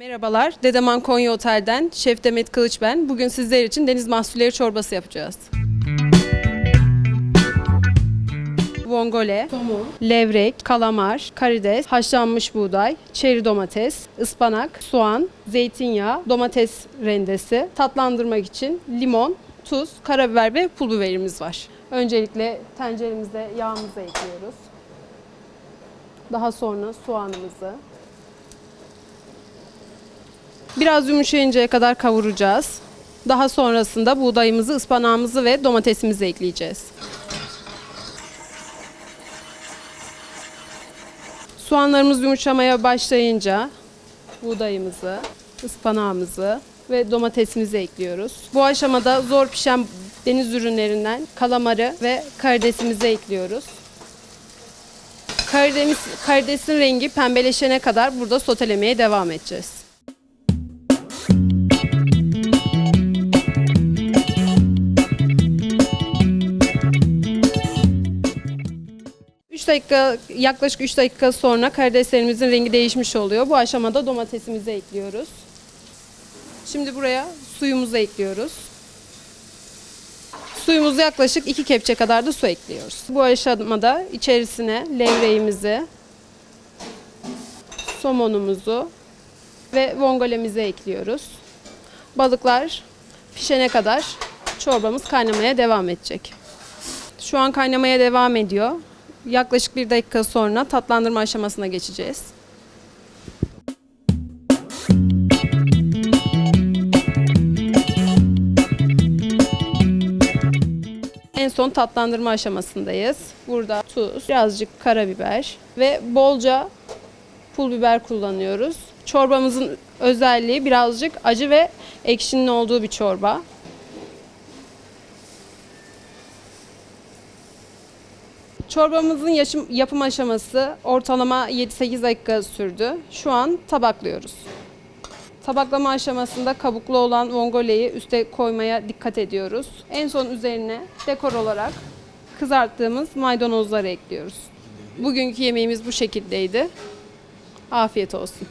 Merhabalar, Dedeman Konya Otel'den Şef Demet Kılıç ben. Bugün sizler için deniz mahsulleri çorbası yapacağız. Vongole, somon, levrek, kalamar, karides, haşlanmış buğday, çeri domates, ıspanak, soğan, zeytinyağı, domates rendesi, tatlandırmak için limon, tuz, karabiber ve pul biberimiz var. Öncelikle tenceremize yağımızı ekliyoruz. Daha sonra soğanımızı, Biraz yumuşayıncaya kadar kavuracağız. Daha sonrasında buğdayımızı, ıspanağımızı ve domatesimizi ekleyeceğiz. Soğanlarımız yumuşamaya başlayınca buğdayımızı, ıspanağımızı ve domatesimizi ekliyoruz. Bu aşamada zor pişen deniz ürünlerinden kalamarı ve karidesimizi ekliyoruz. Karidemiz, karidesin rengi pembeleşene kadar burada sotelemeye devam edeceğiz. Dakika yaklaşık 3 dakika sonra karideslerimizin rengi değişmiş oluyor. Bu aşamada domatesimizi ekliyoruz. Şimdi buraya suyumuzu ekliyoruz. Suyumuzu yaklaşık 2 kepçe kadar da su ekliyoruz. Bu aşamada içerisine levreğimizi, somonumuzu ve vongolemizi ekliyoruz. Balıklar pişene kadar çorbamız kaynamaya devam edecek. Şu an kaynamaya devam ediyor. Yaklaşık bir dakika sonra tatlandırma aşamasına geçeceğiz. En son tatlandırma aşamasındayız. Burada tuz, birazcık karabiber ve bolca pul biber kullanıyoruz. Çorbamızın özelliği birazcık acı ve ekşinin olduğu bir çorba. Çorbamızın yaşım- yapım aşaması ortalama 7-8 dakika sürdü. Şu an tabaklıyoruz. Tabaklama aşamasında kabuklu olan vongoleyi üste koymaya dikkat ediyoruz. En son üzerine dekor olarak kızarttığımız maydanozları ekliyoruz. Bugünkü yemeğimiz bu şekildeydi. Afiyet olsun.